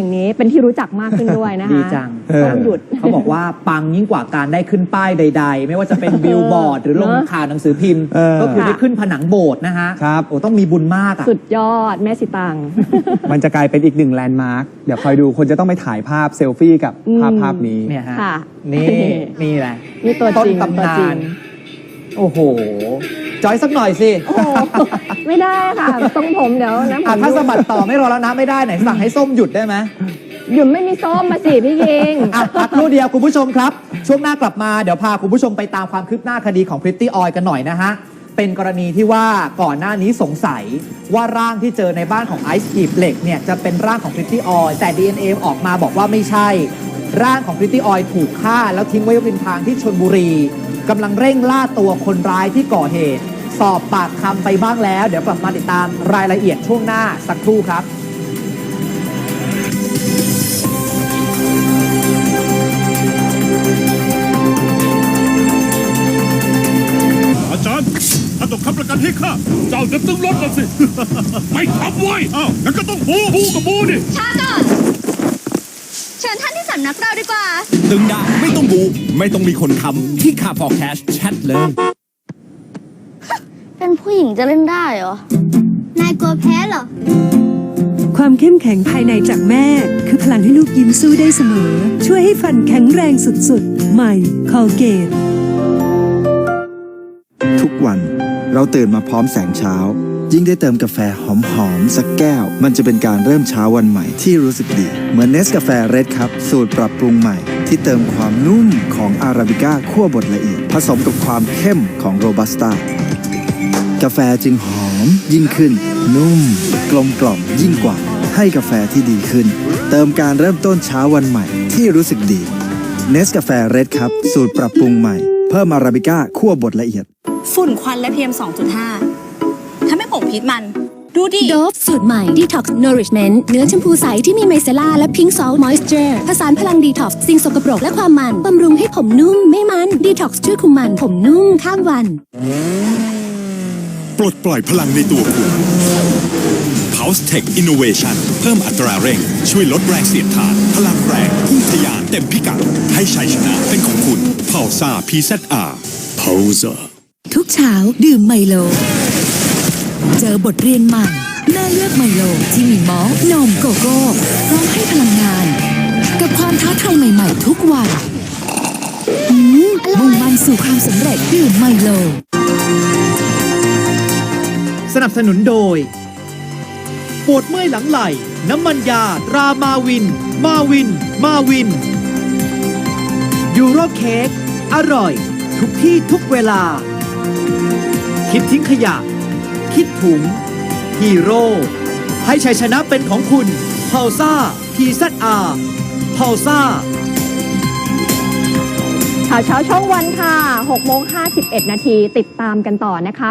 ห่งนี้เป็นที่รู้จักมากขึ้นด้วยนะคะดีจังส้มหยุด เขาบอกว่าปังยิ่งกว่าการได้ขึ้นป้ายใด ๆ ไม่ว่าจะเป็นบิลบอร์ด หรือลงเนอะข่าวหนังสือพิมพ์ เออ ก็คือค่ะได้ขึ้นผนังโบสถ์นะฮะครับโอ้ต้องมีบุญมากอะ สุดยอดแม่สิตัง มันจะกลายเป็นอีกหนึ่งแลนด์มาร์คเดี๋ยวคอยดูคนจะต้องไปถ่ายภาพเซลฟี่กับอืมภาพภาพนี้ เนี่ยฮะ ค่ะนี่นี่แหละ นี่ตัวต้นจริงตำตัวนานจริงโอ้โห จอยสักหน่อยสิ โอ้โหไม่ได้ ค่ะทรงผมเดี๋ยวนะผอะมถ้าสะบัดต่อไม่รอแล้วนะไม่ได้ไหนสั่งให้ส้มหยุดได้ไหมหยุดไม่มีส้มมาสิพี่ยิง อะพักครู่เดียวคุณผู้ชมครับ ช่วงหน้ากลับมาเดี๋ยวพาคุณผู้ชมไปตามความคืบหน้าคดีของพริตตี้ออยกันหน่อยนะฮะ เป็นกรณีที่ว่าก่อนหน้านี้สงสัยว่าร่างที่เจอในบ้านของไอซ์กีบเหล็กเนี่ยจะเป็นร่างของพริตตี้ออยแต่ DNA ออกมาบอกว่าไม่ใช่ ร่างของพริตตี้ออยถูกฆ่าแล้วทิ้งไว้ริมทางที่ชนบุรีกำลังเร่งล่าตัวคนร้ายที่ก่อเหตุ สอบปากคำไปบ้างแล้ว เดี๋ยวกลับมาติดตามรายละเอียดช่วงหน้าสักครู่ครับอาจารย์ถ้าต้องค้ำประกันให้ข้าเจ้าจะต้องลดกันสิ ไม่ทำไว้อ้าวงั้นก็ต้องบูบูกับบูดิช้าก่อน เชิญท่านที่สำนักเราดีกว่า ตึงดาไม่ต้องบู ไม่ต้องมีคนค้ำที่คาพอแคชแชทเลย เป็นผู้หญิงจะเล่นได้เหรอ นายกลัวแพ้เหรอ ความเข้มแข็งภายในจากแม่ คือพลังให้ลูกยิ้มสู้ได้เสมอ ช่วยให้ฟันแข็งแรงสุดๆ ใหม่คอลเกตทุกวันเราตื่นมาพร้อมแสงเช้า ยิ่งได้เติมกาแฟหอมๆสักแก้ว มันจะเป็นการเริ่มเช้าวันใหม่ที่รู้สึกดี เหมือนเนสกาแฟเรดครับ สูตรปรับปรุงใหม่ ที่เติมความนุ่มของอาราบิก้าคั่วบดละเอียด ผสมกับความเข้มของโรบัสต้า กาแฟจึงหอม ยิ่งขึ้น นุ่ม กลมกล่อมยิ่งกว่า ให้กาแฟที่ดีขึ้น เติมการเริ่มต้นเช้าวันใหม่ที่รู้สึกดีเนสกาแฟเรดครับ สูตรปรับปรุงใหม่ เพิ่มอาราบิก้าคั่วบดละเอียด ฝุ่นควันและ PM 2.5ทำให้ผมพิษมัน ดูดิโดฟสูตรใหม่ Detox Nourishment เนื้อชมพูใสที่มีไมเซล่าและพิง k ซ a ล t ์มอยส์เจอร์ผสานพลังดีท็อกซ์สิ่งสกปรกและความมัน บำรุงให้ผมนุ่มไม่มันดีท็อกซ์ช่วยคุมมันผมนุ่มข้ามวัน ปลดปล่อยพลังในตัวคุณ Pulse Tech Innovation เพิ่มอัตราเร่ง ช่วยลดแรงเสียดทาน พลังแรงพุ่งทะยานเต็มพิกัด ให้ชัยชนะเป็นของคุณ p u l s a PZR p u l s a ทุกเช้าดื่มไมโล เจอบทเรียนใหม่แม่เลือกไมโลที่มีมอลนมโกโก้พร้อมให้พลังงาน กับความท้าทายใหม่ ๆ ทุกวันอืมมุ่งมั่นสู่ความสำเร็จดื่มไมโล สนับสนุนโดย ปวดเมื่อยหลังไหล่ น้ำมันยาตรามาวิน มาวิน มาวิน ยูโรเค้กอร่อย ทุกที่ทุกเวลา คิดทิ้งขยะ คิดถุง ฮีโร่ ให้ชัยชนะเป็นของคุณพาวซ่า PZR พาวซ่าข่าวเช้าช่องวันค่ะ6โมง51 นาทีติดตามกันต่อนะคะ